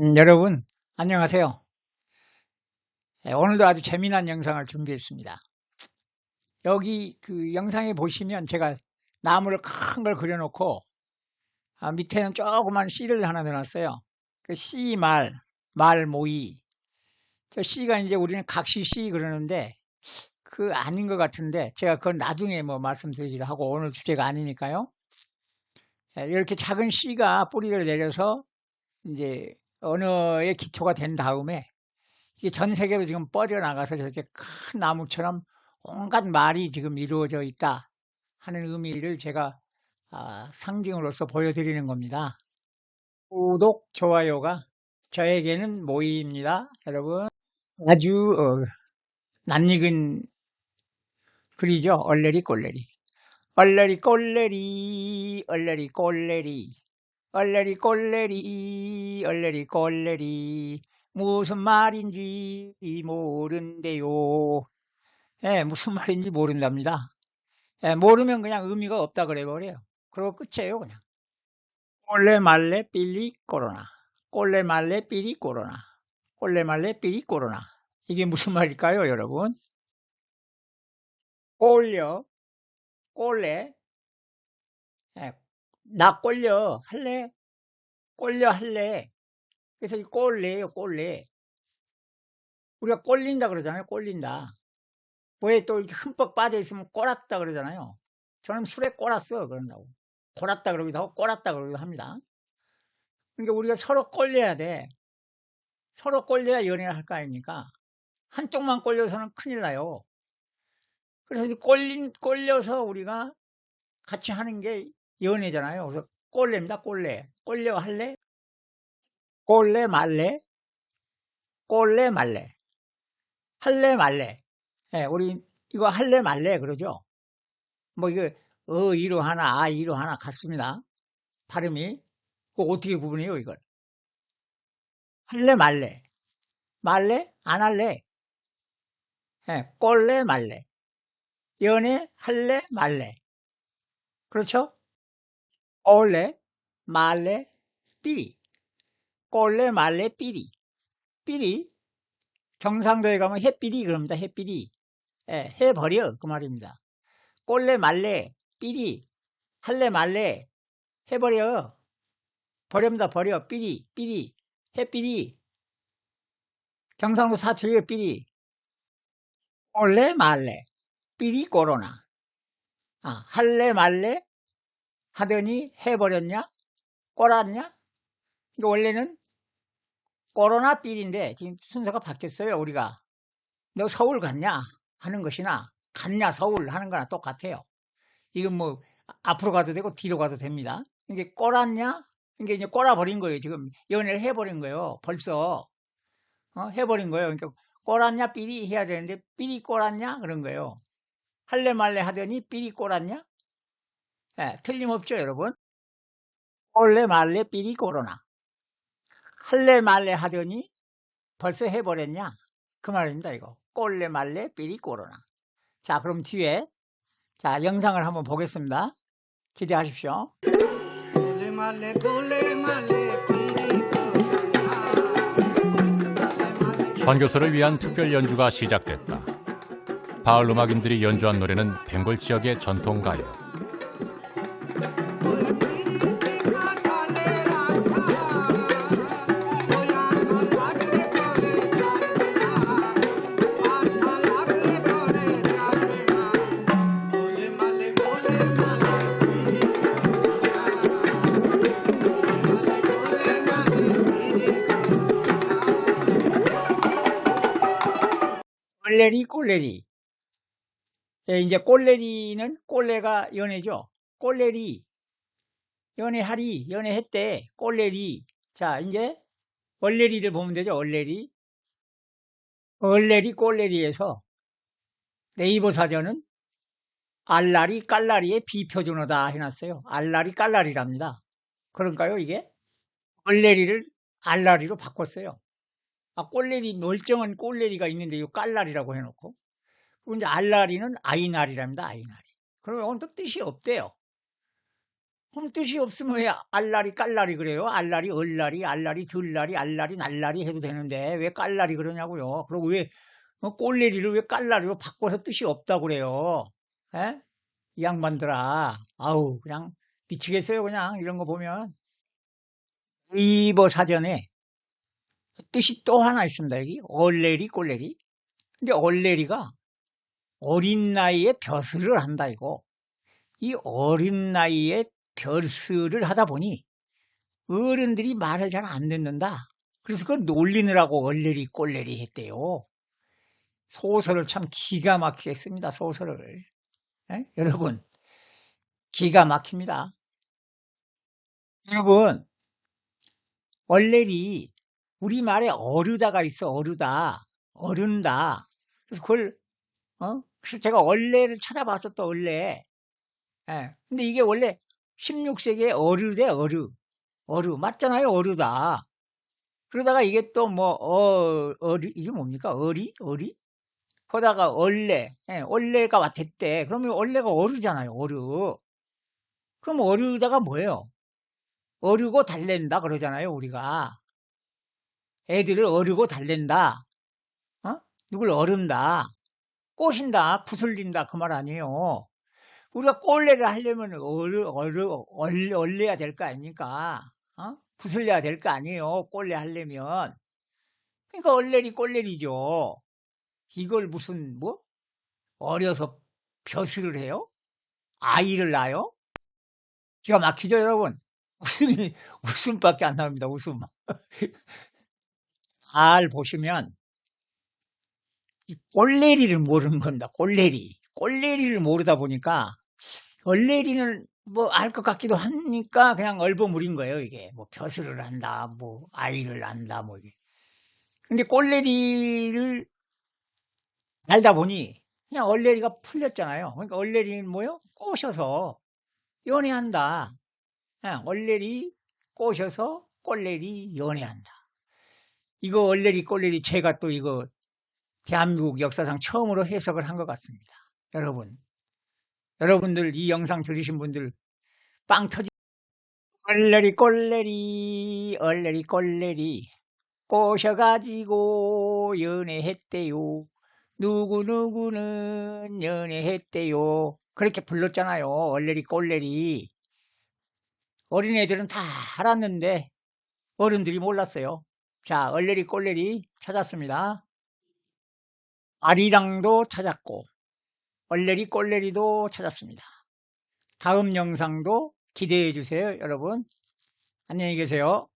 음, 여러분, 안녕하세요. 예, 오늘도 아주 재미난 영상을 준비했습니다. 여기 그 영상에 보시면 제가 나무를 큰 걸 그려놓고 아, 밑에는 조그만 씨를 하나 넣어놨어요. 그 씨 말, 말 모이. 저 씨가 이제 우리는 각시 씨 그러는데 그 아닌 것 같은데 제가 그건 나중에 뭐 말씀드리기로 하고 오늘 주제가 아니니까요. 예, 이렇게 작은 씨가 뿌리를 내려서 이제 언어의 기초가 된 다음에 이게 전 세계로 지금 뻗어나가서 저렇게 큰 나무처럼 온갖 말이 지금 이루어져 있다 하는 의미를 제가 아, 상징으로서 보여드리는 겁니다. 구독, 좋아요가 저에게는 모이입니다. 여러분 아주 어, 낯익은 글이죠. 얼레리 꼴레리 얼레리 꼴레리 얼레리 꼴레리 얼레리 꼴레리 얼레리 꼴레리 무슨 말인지 모른대요. 예, 무슨 말인지 모른답니다. 예, 모르면 그냥 의미가 없다 그래 버려요. 그리고 끝이에요, 그냥. 꼴레 말레 삐리 코로나. 꼴레 말레 삐리 코로나. 꼴레 말레 삐리 코로나. 이게 무슨 말일까요, 여러분? 꼴려, 꼴레, 예, 나 꼴려 할래? 꼴려 할래? 그래서 이 꼴레요, 꼴레. 우리가 꼴린다 그러잖아요, 꼴린다. 뭐에 또 이렇게 흠뻑 빠져 있으면 꼴았다 그러잖아요. 저는 술에 꼴았어, 그런다고. 꼴았다 그러기도 하고, 꼴았다 그러기도 합니다. 그러니까 우리가 서로 꼴려야 돼. 서로 꼴려야 연애를 할 거 아닙니까? 한쪽만 꼴려서는 큰일 나요. 그래서 꼴린, 꼴려서 우리가 같이 하는 게 연애잖아요. 그래서 꼴레입니다, 꼴레. 꼴려 할래? 꼴레 말래? 꼴레 말래? 할래 말래? 예, 우리 이거 할래 말래 그러죠? 뭐 이거 어 이로 하나 아 이로 하나 같습니다. 발음이 그 어떻게 구분해요 이걸? 할래 말래? 말래? 안 할래? 예, 꼴래 말래? 연애 할래 말래? 그렇죠? 꼴래 말래 삐리 꼴레 말레 삐리. 삐리. 경상도에 가면 햇삐리 그럽니다. 햇삐리. 예, 해버려. 그 말입니다. 꼴레 말레 삐리. 할래 말래 해버려. 버렵니다. 버려. 삐리. 삐리. 햇삐리. 경상도 사투리의 삐리. 꼴레 말레 삐리 코로나. 아, 할래 말래 하더니 해버렸냐? 꼬랐냐 이거 원래는 코로나 삘인데 지금 순서가 바뀌었어요 우리가. 너 서울 갔냐? 하는 것이나 갔냐 서울 하는 거나 똑같아요. 이건 뭐 앞으로 가도 되고 뒤로 가도 됩니다. 이게 꼬랐냐? 이게 이제 꼬라버린 거예요 지금. 연애를 해버린 거예요 벌써. 어? 해버린 거예요. 그러니까 꼬랐냐 삐리 해야 되는데 삐리 꼬랐냐? 그런 거예요. 할래 말래 하더니 삐리 꼬랐냐? 예, 틀림없죠 여러분. 꼴래 말래 삐리 꼬로나 할래 말래 하려니 벌써 해버렸냐? 그 말입니다, 이거. 꼴레 말레 삐리 꼬로나. 자, 그럼 뒤에, 자, 영상을 한번 보겠습니다. 기대하십시오. 꼴레 말레 꼴레 말레 삐리 선교사를 위한 특별 연주가 시작됐다. 바을 음악인들이 연주한 노래는 벵골 지역의 전통 가요. 꼴레리, 꼴레리. 예, 이제 꼴레리는 꼴레가 연애죠. 꼴레리. 연애하리, 연애했대. 꼴레리. 자, 이제 얼레리를 보면 되죠. 얼레리. 얼레리, 꼴레리에서 네이버 사전은 알라리, 깔라리의 비표준어다 해놨어요. 알라리, 깔라리랍니다. 그런가요, 이게? 얼레리를 알라리로 바꿨어요. 아, 꼴레리, 멀쩡한 꼴레리가 있는데, 이 깔라리라고 해놓고. 그리고 이제 알라리는 아이날이랍니다, 아이날이. 그러면 또 뜻이 없대요. 그럼 뜻이 없으면 왜 알라리 깔라리 그래요? 알라리 얼라리 알라리 들라리 알라리 날라리 해도 되는데 왜 깔라리 그러냐고요. 그리고 왜 어, 꼴레리를 왜 깔라리로 바꿔서 뜻이 없다고 그래요. 에? 이 양반들아. 아우 그냥 미치겠어요 그냥 이런 거 보면. 위버 사전에 뜻이 또 하나 있습니다. 여기 얼레리 꼴레리. 근데 얼레리가 어린 나이에 벼슬을 한다 이거. 이 어린 나이에 별스를 하다 보니 어른들이 말을 잘 안 듣는다. 그래서 그걸 놀리느라고 얼레리 꼴레리 했대요. 소설을 참 기가 막히게 씁니다. 소설을. 에? 여러분 기가 막힙니다. 여러분 얼레리 우리말에 어르다가 있어 어르다. 어른다. 그래서 그걸 어? 그래서 제가 찾아봤어 또 얼레. 예. 근데 이게 원래 16세기에 어르대 어르 어르 맞잖아요 어르다. 그러다가 이게 또 뭐 어, 어리 이게 뭡니까? 어리? 어리? 거다가 얼레 예, 얼레가 왔댔대. 그러면 얼레가 어르잖아요 어르 그럼 어르다가 뭐예요? 어르고 달랜다 그러잖아요 우리가 애들을 어르고 달랜다 어? 누굴 어른다 꼬신다 구슬린다 그 말 아니에요 우리가 꼴레를 하려면 어르, 어르, 얼, 얼려야 될 거 아닙니까? 어? 부슬려야 될 거 아니에요. 꼴레 하려면. 그러니까 얼레리 꼴레리죠. 이걸 무슨, 뭐? 어려서 벼슬을 해요? 아이를 낳아요? 기가 막히죠, 여러분? 웃음이, 웃음밖에 안 나옵니다, 웃음. 잘 보시면, 이 꼴레리를 모르는 겁니다, 꼴레리. 꼴레리를 모르다 보니까, 얼레리는 뭐 알 것 같기도 하니까 그냥 얼버무린 거예요, 이게. 뭐 벼슬을 한다, 뭐 아이를 낳는다, 뭐 이게. 근데 꼴레리를 알다 보니 그냥 얼레리가 풀렸잖아요. 그러니까 얼레리는 뭐요? 꼬셔서 연애한다. 그냥 얼레리 꼬셔서 꼴레리 연애한다. 이거 얼레리 꼴레리 제가 또 이거 대한민국 역사상 처음으로 해석을 한 것 같습니다. 여러분. 여러분들 이 영상 들으신 분들 빵 터지 얼레리 꼴레리 얼레리 꼴레리 꼬셔가지고 연애했대요. 누구누구는 연애했대요. 그렇게 불렀잖아요. 얼레리 꼴레리. 어린애들은 다 알았는데 어른들이 몰랐어요 자 얼레리 꼴레리 찾았습니다 아리랑도 찾았고 얼레리 꼴레리도 찾았습니다. 다음 영상도 기대해 주세요, 여러분. 안녕히 계세요.